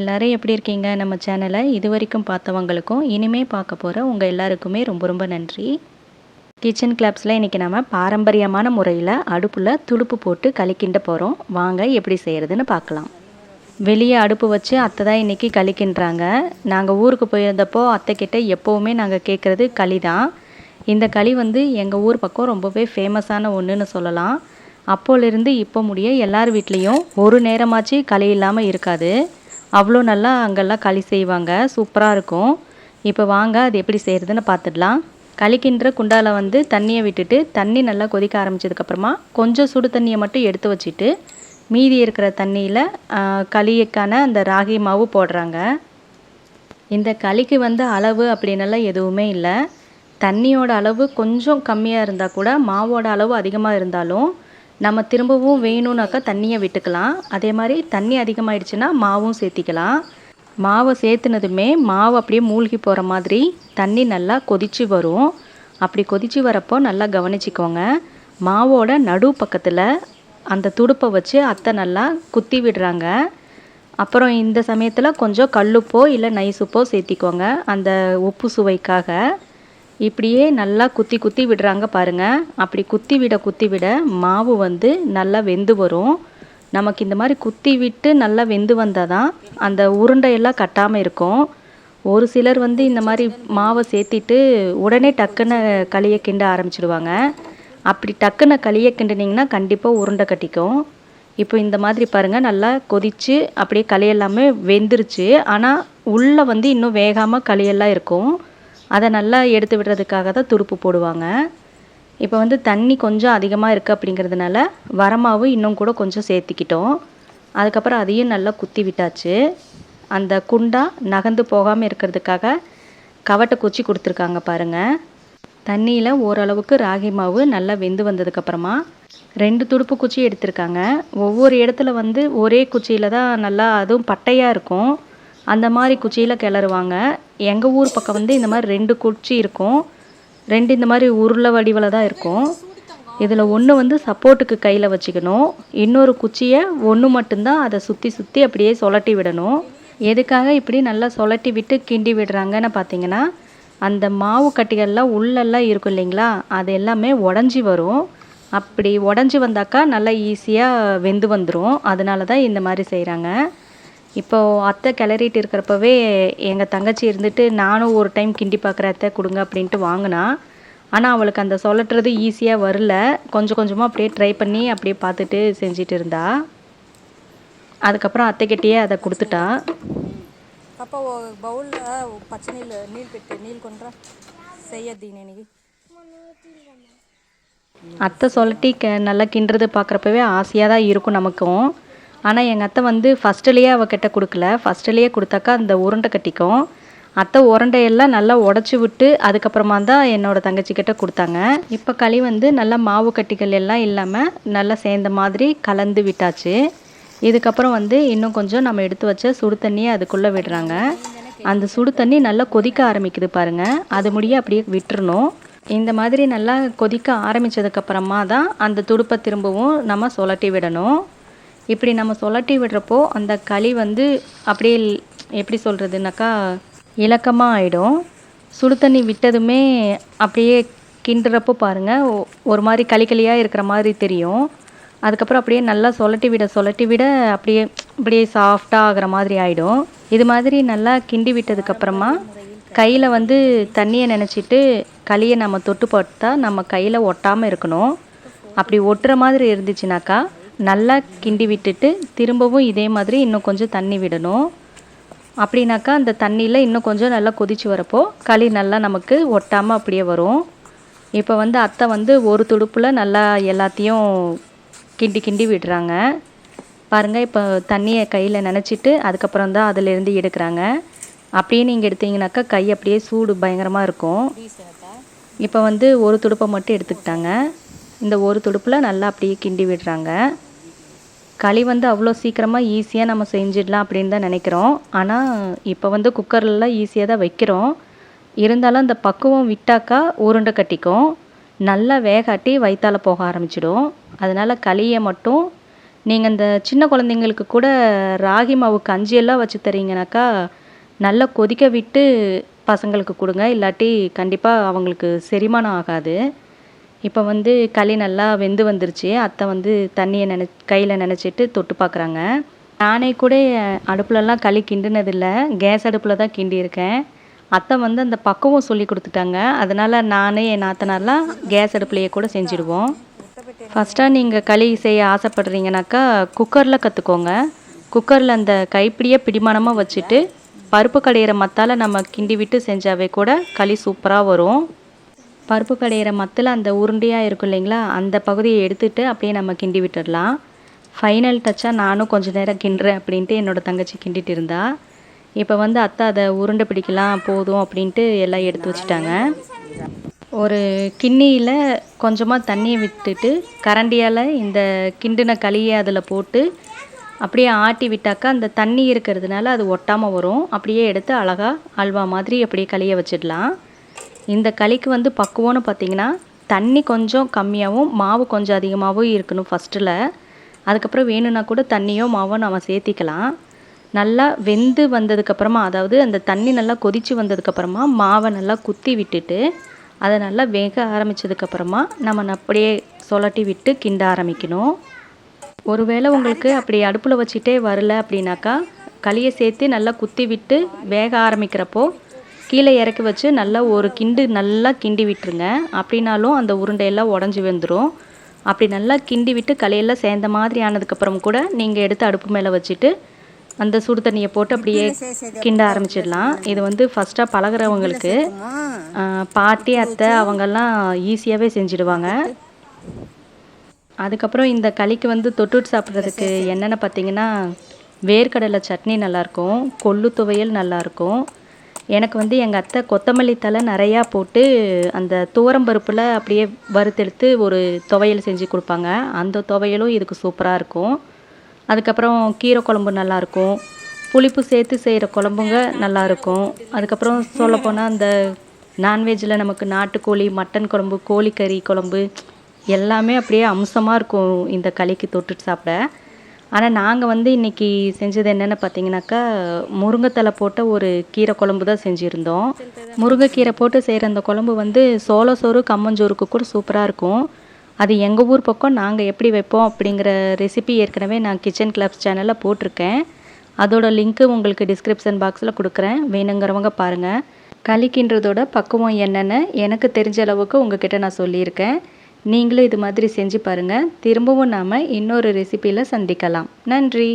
எல்லாரும் எப்படி இருக்கீங்க? நம்ம சேனலை இது வரைக்கும் பார்த்தவங்களுக்கும் இனிமே பார்க்க போகிற உங்கள் எல்லாருக்குமே ரொம்ப ரொம்ப நன்றி. கிச்சன் கிளப்ஸில் இன்றைக்கி நம்ம பாரம்பரியமான முறையில் அடுப்பில் துடுப்பு போட்டு களி போகிறோம் வாங்க எப்படி செய்கிறதுன்னு பார்க்கலாம். வெளியே அடுப்பு வச்சு அத்தை தான் இன்றைக்கி கழிக்கின்றாங்க. நாங்கள் ஊருக்கு போயிருந்தப்போ அத்தைக்கிட்ட எப்போவுமே நாங்கள் கேட்குறது களி தான். இந்த களி வந்து எங்கள் ஊர் பக்கம் ரொம்பவே ஃபேமஸான ஒன்றுன்னு சொல்லலாம். அப்போலேருந்து இப்போ முடிய எல்லார் வீட்லேயும் ஒரு நேரமாச்சு களி இல்லாமல் இருக்காது. அவ்வளோ நல்லா அங்கெல்லாம் களி செய்வாங்க. சூப்பராக இருக்கும். இப்போ வாங்க அது எப்படி செய்கிறதுன்னு பார்த்துடலாம். களிக்கின்ற குண்டால வந்து தண்ணியை விட்டுட்டு தண்ணி நல்லா கொதிக்க ஆரம்பிச்சதுக்கப்புறமா கொஞ்சம் சுடு தண்ணியை மட்டும் எடுத்து வச்சுட்டு மீதி இருக்கிற தண்ணியில் களிக்கான அந்த ராகி மாவு போடுறாங்க. இந்த களிக்கு வந்து அளவு அப்படின்னலாம் எதுவுமே இல்லை. தண்ணியோட அளவு கொஞ்சம் கம்மியாக இருந்தால் கூட மாவோட அளவு அதிகமாக இருந்தாலும் நம்ம திரும்பவும் வேணும்னாக்கா தண்ணியை விட்டுக்கலாம். அதே மாதிரி தண்ணி அதிகமாகிடுச்சுன்னா மாவும் சேர்த்திக்கலாம். மாவை சேர்த்துனதுமே மாவு அப்படியே மூழ்கி போகிற மாதிரி தண்ணி நல்லா கொதிச்சு வரும். அப்படி கொதிச்சு வரப்போ நல்லா கவனிச்சிக்கோங்க. மாவோட நடு பக்கத்தில் அந்த துடுப்பை வச்சு அத்தை நல்லா குத்தி விடுறாங்க. அப்புறம் இந்த சமயத்தில் கொஞ்சம் கல்லுப்போ இல்லை நைசுப்போ சேர்த்திக்கோங்க. அந்த உப்பு சுவைக்காக. இப்படியே நல்லா குத்தி குத்தி விடுறாங்க பாருங்கள் அப்படி குத்தி விட குத்தி விட மாவு வந்து நல்லா வெந்து வரும். நமக்கு இந்த மாதிரி குத்தி விட்டு நல்லா வெந்து வந்தால் தான் அந்த உருண்டையெல்லாம் கட்டாமல் இருக்கும். ஒரு சிலர் வந்து இந்த மாதிரி மாவை சேர்த்திட்டு உடனே டக்குன்னு களியை கிண்ட ஆரம்பிச்சிடுவாங்க. அப்படி டக்குன்னு களியை கிண்டினீங்கன்னா கண்டிப்பாக உருண்டை கட்டிக்கும். இப்போ இந்த மாதிரி பாருங்கள் நல்லா கொதித்து அப்படியே களியெல்லாமே வெந்துருச்சு. ஆனால் உள்ளே வந்து இன்னும் வேகாமல் களியெல்லாம் இருக்கும். அதை நல்லா எடுத்து விடுறதுக்காக தான் துடுப்பு போடுவாங்க. இப்போ வந்து தண்ணி கொஞ்சம் அதிகமாக இருக்குது அப்படிங்கிறதுனால வரமாவும் இன்னும் கூட கொஞ்சம் சேர்த்திக்கிட்டோம். அதுக்கப்புறம் அதையும் நல்லா குத்தி விட்டாச்சு. அந்த குண்டா நகர்ந்து போகாமல் இருக்கிறதுக்காக கவட்டை குச்சி கொடுத்துருக்காங்க பாருங்கள் தண்ணியில் ஓரளவுக்கு ராகி மாவு நல்லா வெந்து வந்ததுக்கப்புறமா ரெண்டு துடுப்பு குச்சி எடுத்திருக்காங்க. ஒவ்வொரு இடத்துல வந்து ஒரே குச்சியில் தான் நல்லா அதுவும் பட்டையாக இருக்கும். அந்த மாதிரி குச்சியில் கிளறுவாங்க. எங்கள் ஊர் பக்கம் வந்து இந்த மாதிரி ரெண்டு குச்சி இருக்கும். ரெண்டு இந்த மாதிரி உருளை வடிவில் தான் இருக்கும். இதில் ஒன்று வந்து சப்போர்ட்டுக்கு கையில் வச்சுக்கணும். இன்னொரு குச்சியை ஒன்று மட்டும்தான் அதை சுற்றி சுற்றி அப்படியே சொலட்டி விடணும். எதுக்காக இப்படி நல்லா சொலட்டி விட்டு கிண்டி விடுறாங்கன்னு பார்த்தீங்கன்னா அந்த மாவு கட்டிகள்லாம் உள்ளெல்லாம் இருக்கும் இல்லைங்களா? அது எல்லாமே உடஞ்சி வரும். அப்படி உடஞ்சி வந்தாக்கா நல்லா ஈஸியாக வெந்து வந்துடும் அதனால தான் இந்த மாதிரி செய்கிறாங்க இப்போது அத்தை கிளறிட்டு இருக்கிறப்பவே எங்கள் தங்கச்சி இருந்துட்டு நானும் ஒரு டைம் கிண்டி பார்க்குற அத்தை கொடுங்க அப்படின்ட்டு வாங்கினா. ஆனால் அவளுக்கு அந்த சொல்லட்டுறது ஈஸியாக வரல. கொஞ்சம் கொஞ்சமாக அப்படியே ட்ரை பண்ணி அப்படியே பார்த்துட்டு செஞ்சிட்டு இருந்தா. அதுக்கப்புறம் அத்தைக்கிட்டேயே அதை கொடுத்துட்டா. அப்போ பவுலில் பச்சை நீல் நீல் பெட்டு நீல் கொண்டா செய்ய நினைக்கு அத்தை சொல்லட்டி க நல்லா கிண்டுறது பார்க்குறப்பவே ஆசையாக தான் இருக்கும் நமக்கும். ஆனால் எங்கள் அத்தை வந்து ஃபஸ்ட்டுலேயே அவகிட்ட கொடுக்கல. ஃபஸ்ட்டுலேயே கொடுத்தாக்கா அந்த உருண்டை கட்டிக்கும். அத்தை உருண்டையெல்லாம் நல்லா உடச்சி விட்டு அதுக்கப்புறமா தான் என்னோட தங்கச்சிக்கிட்ட கொடுத்தாங்க. இப்போ களி வந்து நல்லா மாவு கட்டிகள் எல்லாம் இல்லாமல் நல்லா சேர்ந்த மாதிரி கலந்து விட்டாச்சு. இதுக்கப்புறம் வந்து இன்னும் கொஞ்சம் நம்ம எடுத்து வச்ச சுடு தண்ணியை அதுக்குள்ளே விடுறாங்க. அந்த சுடு தண்ணி நல்லா கொதிக்க ஆரம்பிக்குது பாருங்கள் அது முடிய அப்படியே விட்டுறணும். இந்த மாதிரி நல்லா கொதிக்க ஆரம்பித்ததுக்கப்புறமா தான் அந்த துடுப்பை திரும்பவும் நம்ம சுழட்டி விடணும். இப்படி நம்ம சொலட்டி விடுறப்போ அந்த களி வந்து அப்படியே எப்படி சொல்கிறதுனாக்கா இலக்கமாக ஆகிடும் சுடு தண்ணி விட்டதுமே அப்படியே கிண்டுறப்போ பாருங்கள் ஒ- ஒரு மாதிரி களி களியாக இருக்கிற மாதிரி தெரியும். அதுக்கப்புறம் அப்படியே நல்லா சுழட்டி விட சொலட்டி விட அப்படியே அப்படியே சாஃப்டாக ஆகிற மாதிரி ஆகிடும் இது மாதிரி நல்லா கிண்டி விட்டதுக்கப்புறமா கையில் வந்து தண்ணியை நினச்சிட்டு களியை நம்ம தொட்டு பார்த்தா நம்ம கையில் ஒட்டாமல் இருக்கணும். அப்படி ஒட்டுற மாதிரி இருந்துச்சுனாக்கா நல்லா கிண்டி விட்டுட்டு திரும்பவும் இதே மாதிரி இன்னும் கொஞ்சம் தண்ணி விடணும். அப்படின்னாக்கா அந்த தண்ணியில் இன்னும் கொஞ்சம் நல்லா கொதிச்சு வரப்போ களி நல்லா நமக்கு ஒட்டாமல் அப்படியே வரும். இப்போ வந்து அத்தை வந்து ஒரு துடுப்பில் நல்லா எல்லாத்தையும் கிண்டி கிண்டி விடுறாங்க. பாருங்கள் இப்போ தண்ணியை கையில் நினச்சிட்டு அதுக்கப்புறம் தான் அதிலேருந்து எடுக்கிறாங்க. அப்படியே நீங்கள் எடுத்தீங்கன்னாக்கா கை அப்படியே சூடு பயங்கரமாக இருக்கும். இப்போ வந்து ஒரு துடுப்பை மட்டும் எடுத்துக்கிட்டாங்க. இந்த ஒரு துடுப்பில் நல்லா அப்படியே கிண்டி விடுறாங்க. களி வந்து அவ்வளோ சீக்கிரமாக ஈஸியாக நம்ம செஞ்சிடலாம் அப்படின்னு தான் நினைக்கிறோம். ஆனால் இப்போ வந்து குக்கர்லலாம் ஈஸியாக தான் வைக்கிறோம். இருந்தாலும் அந்த பக்குவம் விட்டாக்கா உருண்டை கட்டிக்கும். நல்லா வேகாட்டி வயிற்றால் போக ஆரம்பிச்சிடும். அதனால் களியை மட்டும் நீங்கள் இந்த சின்ன குழந்தைங்களுக்கு கூட ராகி மாவு கஞ்சியெல்லாம் வச்சு தரீங்கனாக்கா நல்லா கொதிக்க விட்டு பசங்களுக்கு கொடுங்க. இல்லாட்டி கண்டிப்பாக அவங்களுக்கு செரிமானம் ஆகாது. இப்போ வந்து களி நல்லா வெந்து வந்துருச்சு. அத்தை வந்து தண்ணியை நினை கையில் நினச்சிட்டு தொட்டு பார்க்குறாங்க நானே கூட அடுப்புலலாம் களி கிண்டினதில்லை. கேஸ் அடுப்பில் தான் கிண்டியிருக்கேன். அத்தை வந்து அந்த பக்குவம் சொல்லி கொடுத்துட்டாங்க. அதனால் நானே என் நாத்தனார்லாம் கேஸ் அடுப்புலையே கூட செஞ்சுடுவோம். ஃபஸ்ட்டாக நீங்கள் களி செய்ய ஆசைப்படுறீங்கனாக்கா குக்கரில் கற்றுக்கோங்க குக்கரில் அந்த கைப்பிடியை பிடிமானமாக வச்சுட்டு பருப்பு கடையிற மத்தால நம்ம கிண்டி விட்டு செஞ்சாவே கூட களி சூப்பராக வரும். பருப்பு கடையிற மத்தில் அந்த உருண்டையாக இருக்கும் இல்லைங்களா? அந்த பகுதியை எடுத்துட்டு அப்படியே நம்ம கிண்டி விட்டுடலாம் ஃபைனல் டச்சாக நானும் கொஞ்சம் நேரம் கிண்டுறேன் அப்படின்ட்டு என்னோட தங்கச்சி கிண்டிட்டு இருந்தா. இப்போ வந்து அத்தை அதை உருண்டை பிடிக்கலாம் போதும் அப்படின்ட்டு எல்லாம் எடுத்து வச்சுட்டாங்க. ஒரு கிண்ணியில் கொஞ்சமாக தண்ணியை விட்டுட்டு கரண்டியால் இந்த கிண்டின களியை அதில் போட்டு அப்படியே ஆட்டி விட்டாக்கா அந்த தண்ணி இருக்கிறதுனால அது ஒட்டாமல் வரும். அப்படியே எடுத்து அழகாக அல்வா மாதிரி அப்படியே களியை வச்சிடலாம். இந்த களிக்கு வந்து பக்குவம்னு பார்த்தீங்கன்னா தண்ணி கொஞ்சம் கம்மியாகவும் மாவு கொஞ்சம் அதிகமாகவும் இருக்கணும் ஃபஸ்ட்டில் அதுக்கப்புறம் வேணும்னா கூட தண்ணியோ மாவோ நம்ம சேர்த்திக்கலாம். நல்லா வெந்து வந்ததுக்கப்புறமா அதாவது அந்த தண்ணி நல்லா கொதித்து வந்ததுக்கப்புறமா மாவை நல்லா குத்தி விட்டுட்டு அதை நல்லா வேக ஆரம்பித்ததுக்கப்புறமா நம்ம அப்படியே சொலட்டி விட்டு கிண்ட ஆரம்பிக்கணும். ஒருவேளை உங்களுக்கு அப்படி அடுப்பில் வச்சுட்டே வரல அப்படின்னாக்கா களியை சேர்த்து நல்லா குத்தி விட்டு வேக ஆரம்பிக்கிறப்போ கீழே இறக்கி வச்சு நல்லா ஒரு கிண்டு நல்லா கிண்டி விட்டுருங்க. அப்படின்னாலும் அந்த உருண்டையெல்லாம் உடஞ்சி வந்துடும் அப்படி நல்லா கிண்டி விட்டு களியெல்லாம் சேர்ந்த மாதிரி ஆனதுக்கப்புறம் கூட நீங்கள் எடுத்து அடுப்பு மேலே வச்சுட்டு அந்த சுடு தண்ணியை போட்டு அப்படியே கிண்ட ஆரம்பிச்சிடலாம். இது வந்து ஃபஸ்ட்டாக பழகுறவங்களுக்கு பாட்டி அத்தை அவங்கெல்லாம் ஈஸியாகவே செஞ்சிடுவாங்க. அதுக்கப்புறம் இந்த களிக்கு வந்து தொட்டுட்டு சாப்பிட்றதுக்கு என்னென்ன பார்த்தீங்கன்னா வேர்க்கடலை சட்னி நல்லாயிருக்கும் கொள்ளு துவையல் நல்லாயிருக்கும் எனக்கு வந்து எங்கள் அத்தை கொத்தமல்லி தழை நிறையா போட்டு அந்த துவரம்பருப்பில் அப்படியே வறுத்தெடுத்து ஒரு துவையல் செஞ்சு கொடுப்பாங்க. அந்த துவையலும் இதுக்கு சூப்பராக இருக்கும். அதுக்கப்புறம் கீரை குழம்பு நல்லாயிருக்கும் புளிப்பு சேர்த்து செய்கிற குழம்புங்க நல்லாயிருக்கும் அதுக்கப்புறம் சொல்லப்போனால் அந்த நான்வெஜ்ஜில் நமக்கு நாட்டுக்கோழி மட்டன் குழம்பு கோழிக்கறி குழம்பு எல்லாமே அப்படியே அம்சமாக இருக்கும் இந்த களிக்கு தொட்டுட்டு சாப்பிட. ஆனால் நாங்கள் வந்து இன்றைக்கி செஞ்சது என்னென்னு பார்த்தீங்கன்னாக்கா முருங்கைத்தலை போட்ட ஒரு கீரை குழம்பு தான் செஞ்சுருந்தோம். முருங்கைக்கீரை போட்டு செய்கிற அந்த குழம்பு வந்து சோள சோறு கம்மஞ்சோறுக்கு கூட சூப்பராக இருக்கும். அது எங்கள் ஊர் பக்கம் நாங்கள் எப்படி வைப்போம் அப்படிங்கிற ரெசிபி ஏற்கனவே நான் கிச்சன் கிளப்ஸ் சேனலில் போட்டிருக்கேன். அதோட லிங்க்கு உங்களுக்கு டிஸ்கிரிப்ஷன் பாக்ஸில் கொடுக்குறேன். வேணுங்கிறவங்க பாருங்கள் களிக்கின்றதோட பக்குவம் என்னென்னு எனக்கு தெரிஞ்ச அளவுக்கு உங்ககிட்ட நான் சொல்லியிருக்கேன். நீங்களும் இது மாதிரி செஞ்சு பாருங்கள் திரும்பவும் நாம் இன்னொரு ரெசிபியில் சந்திக்கலாம். நன்றி.